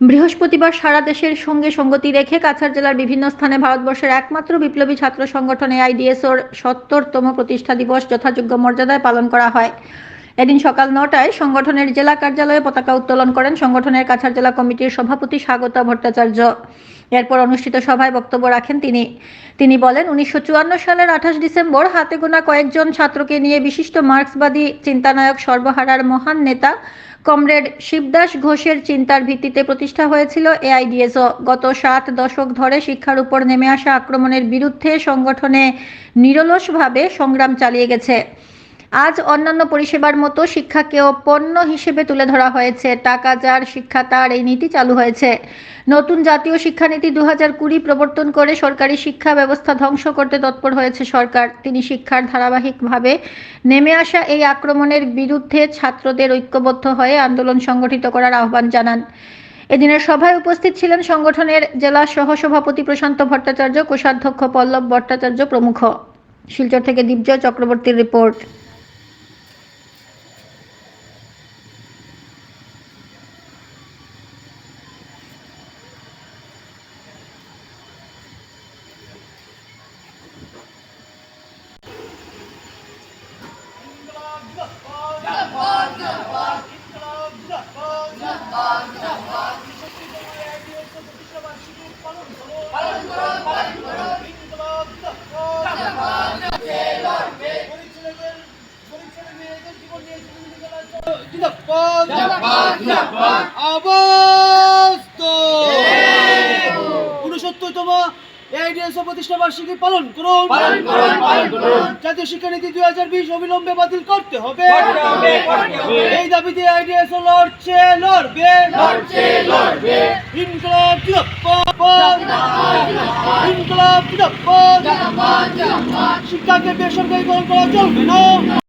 বৃহস্পতিবার সারা দেশের সঙ্গে সঙ্গতি রেখে কাছাড় জেলার বিভিন্ন স্থানে ভারতবর্ষের একমাত্র বিপ্লবী ছাত্র সংগঠন এআইডিএসওর সত্তরতম প্রতিষ্ঠা দিবস যথাযোগ্য মর্যাদায় পালন করা হয়। এদিন সকাল নটায় সংগঠনের জেলা কার্যালয়ে পতাকা উত্তোলন করেন সংগঠনের কাছাড় জেলা কমিটির সভাপতি স্বাগত ভট্টাচার্য। এরপর অনুষ্ঠিত সভায় বক্তব্য রাখেন তিনি। তিনি বলেন, উনিশশো চুয়ান্ন সালের আঠাশ ডিসেম্বর হাতে গোনা কয়েকজন ছাত্রকে নিয়ে বিশিষ্ট মার্ক্সবাদী, চিন্তানায়ক, সর্বহারার মহান নেতা কমরেড শিবদাস ঘোষের চিন্তার ভিত্তিতে প্রতিষ্ঠা হয়েছিল এআইডিএসও। গত সাত দশক ধরে শিক্ষার উপর নেমে আসা আক্রমণের বিরুদ্ধে সংগঠনে নিরলসভাবে সংগ্রাম চালিয়ে গেছে। আজ অন্যান্য পরিষেবার মতো শিক্ষাকেও পণ্য হিসেবে তুলে ধরা হয়েছে। টাকা যার, শিক্ষা তার, এই নীতি চালু হয়েছে। নতুন জাতীয় শিক্ষানীতি দু হাজার কুড়ি প্রবর্তন করে সরকারি শিক্ষা ব্যবস্থা ধ্বংস করতে তৎপর হয়েছে সরকার। তিনি শিক্ষার ধারাবাহিকভাবে নেমে আসা এই আক্রমণের বিরুদ্ধে ছাত্রদের ঐক্যবদ্ধ হয়ে আন্দোলন সংগঠিত করার আহ্বান জানান। এদিনের সভায় উপস্থিত ছিলেন সংগঠনের জেলা সহসভাপতি প্রশান্ত ভট্টাচার্য, কোষাধ্যক্ষ পল্লব ভট্টাচার্য প্রমুখ। শিলচর থেকে দীপজয় চক্রবর্তীর রিপোর্ট। উনসত্তরতম এআইডিএস প্রতিষ্ঠা বার্ষিকী পালন করুন। জাতীয় শিক্ষানীতি দুই হাজার বিশ অবিলম্বে বাতিল করতে হবে। এই দাবিতে আইডিএস লড়ছে লড়বে। ইনকলাব ইনকলাব শিক্ষাকে বেসরকারি করা চলবে না।